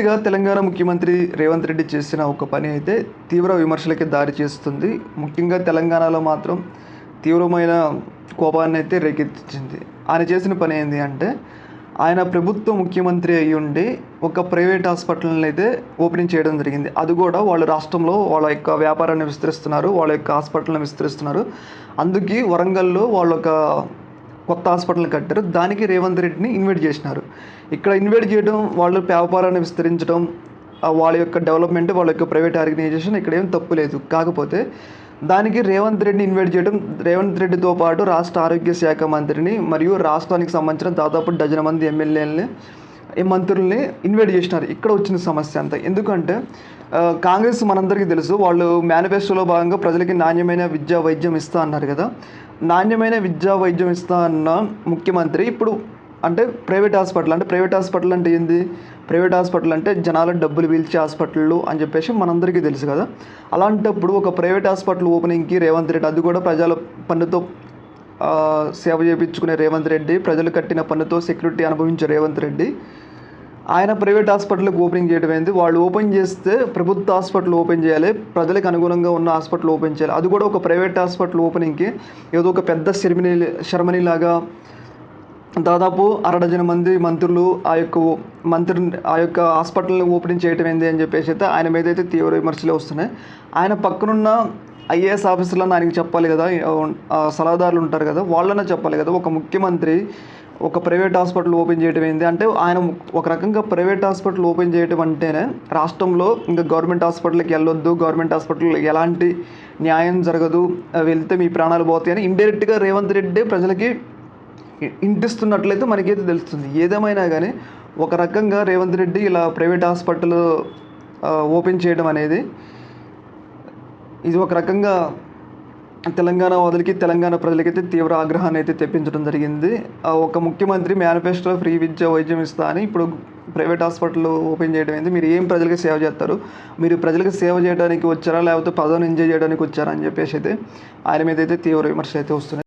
గా తెలంగాణ ముఖ్యమంత్రి రేవంత్ రెడ్డి చేసిన ఒక పని అయితే తీవ్ర విమర్శలకి దారి చేస్తుంది. ముఖ్యంగా తెలంగాణలో మాత్రం తీవ్రమైన కోపాన్ని అయితే రేకెత్తించింది. ఆయన చేసిన పని ఏంటి అంటే ఆయన ప్రభుత్వ ముఖ్యమంత్రి అయి ఉండి ఒక ప్రైవేట్ హాస్పిటల్ని అయితే ఓపెనింగ్ చేయడం జరిగింది. అది కూడా వాళ్ళ రాష్ట్రంలో వాళ్ళ యొక్క వ్యాపారాన్ని విస్తరిస్తున్నారు వాళ్ళ యొక్క హాస్పిటల్ని విస్తరిస్తున్నారు. అందుకే వరంగల్లో వాళ్ళ యొక్క కొత్త హాస్పిటల్ కట్టారు. దానికి రేవంత్ రెడ్డిని ఇన్వైట్ చేసినారు. ఇక్కడ ఇన్వైట్ చేయడం వాళ్ళ వ్యాపారాన్ని విస్తరించడం వాళ్ళ యొక్క డెవలప్మెంట్ వాళ్ళ యొక్క ప్రైవేట్ ఆర్గనైజేషన్ ఇక్కడ ఏం తప్పు లేదు. కాకపోతే దానికి రేవంత్ రెడ్డిని ఇన్వైట్ చేయడం రేవంత్ రెడ్డితో పాటు రాష్ట్ర ఆరోగ్య శాఖ మంత్రిని మరియు రాష్ట్రానికి సంబంధించిన దాదాపు డజన్ మంది ఎమ్మెల్యేలని ఈ మంత్రుల్ని ఇన్వైట్ చేసినారు. ఇక్కడ వచ్చిన సమస్య అంతా. ఎందుకంటే కాంగ్రెస్ మనందరికీ తెలుసు వాళ్ళు మేనిఫెస్టోలో భాగంగా ప్రజలకి నాణ్యమైన విద్యా వైద్యం ఇస్తా అన్నారు కదా. నాణ్యమైన విద్యా వైద్యం ఇస్తా అన్న ముఖ్యమంత్రి ఇప్పుడు అంటే ప్రైవేట్ హాస్పిటల్ అంటే ప్రైవేట్ హాస్పిటల్ అంటే ఏంది? ప్రైవేట్ హాస్పిటల్ అంటే జనాల డబ్బులు పీల్చే హాస్పిటళ్ళు అని చెప్పేసి మనందరికీ తెలుసు కదా. అలాంటప్పుడు ఒక ప్రైవేట్ హాస్పిటల్ ఓపెనింగ్కి రేవంత్ రెడ్డి అది కూడా ప్రజల పన్నుతో సేవ చేయించుకునే రేవంత్ రెడ్డి ప్రజలు కట్టిన పన్నుతో సెక్యూరిటీ అనుభవించే రేవంత్ రెడ్డి ఆయన ప్రైవేట్ హాస్పిటల్కి ఓపెనింగ్ చేయడం ఏంది? వాళ్ళు ఓపెన్ చేస్తే ప్రభుత్వ హాస్పిటల్ ఓపెన్ చేయాలి ప్రజలకు అనుగుణంగా ఉన్న హాస్పిటల్ ఓపెన్ చేయాలి. అది కూడా ఒక ప్రైవేట్ హాస్పిటల్ ఓపెనింగ్కి ఏదో ఒక పెద్ద సెరమనీ సెరమనీ లాగా దాదాపు అరడజన మంది మంత్రులు ఆ యొక్క మంత్రి ఆ యొక్క హాస్పిటల్ని ఓపెనింగ్ చేయటం ఏంది అని చెప్పేసి అయితే ఆయన మీద అయితే తీవ్ర విమర్శలు వస్తున్నాయి. ఆయన పక్కనున్న ఐఏఎస్ ఆఫీసర్లను ఆయనకి చెప్పాలి కదా సలహాదారులు ఉంటారు కదా వాళ్ళనే చెప్పాలి కదా ఒక ముఖ్యమంత్రి ఒక ప్రైవేట్ హాస్పిటల్ ఓపెన్ చేయడం ఏంది అంటే ఆయన ఒక రకంగా ప్రైవేట్ హాస్పిటల్ ఓపెన్ చేయడం అంటేనే రాష్ట్రంలో ఇంకా గవర్నమెంట్ హాస్పిటల్కి వెళ్ళొద్దు గవర్నమెంట్ హాస్పిటల్ ఎలాంటి న్యాయం జరగదు వెళ్తే మీ ప్రాణాలు పోతాయని ఇండైరెక్ట్గా రేవంత్ రెడ్డి ప్రజలకి ఇంటిస్తున్నట్లయితే మనకైతే తెలుస్తుంది. ఏదేమైనా కానీ ఒక రకంగా రేవంత్ రెడ్డి ఇలా ప్రైవేట్ హాస్పిటల్ ఓపెన్ చేయడం అనేది ఇది ఒక రకంగా తెలంగాణ వాదులకి తెలంగాణ ప్రజలకైతే తీవ్ర ఆగ్రహాన్ని అయితే తెప్పించడం జరిగింది. ఒక ముఖ్యమంత్రి మేనిఫెస్టో ఫ్రీ విద్య వైద్యం ఇస్తా అని ఇప్పుడు ప్రైవేట్ హాస్పిటల్ ఓపెన్ చేయడం ఏంది? మీరు ఏం ప్రజలకు సేవ చేస్తారు? మీరు ప్రజలకు సేవ చేయడానికి వచ్చారా? లేకపోతే పదవిని ఎంజాయ్ చేయడానికి వచ్చారా? అని చెప్పేసి అయితే ఆయన మీద అయితే తీవ్ర విమర్శలు అయితే వస్తున్నాయి.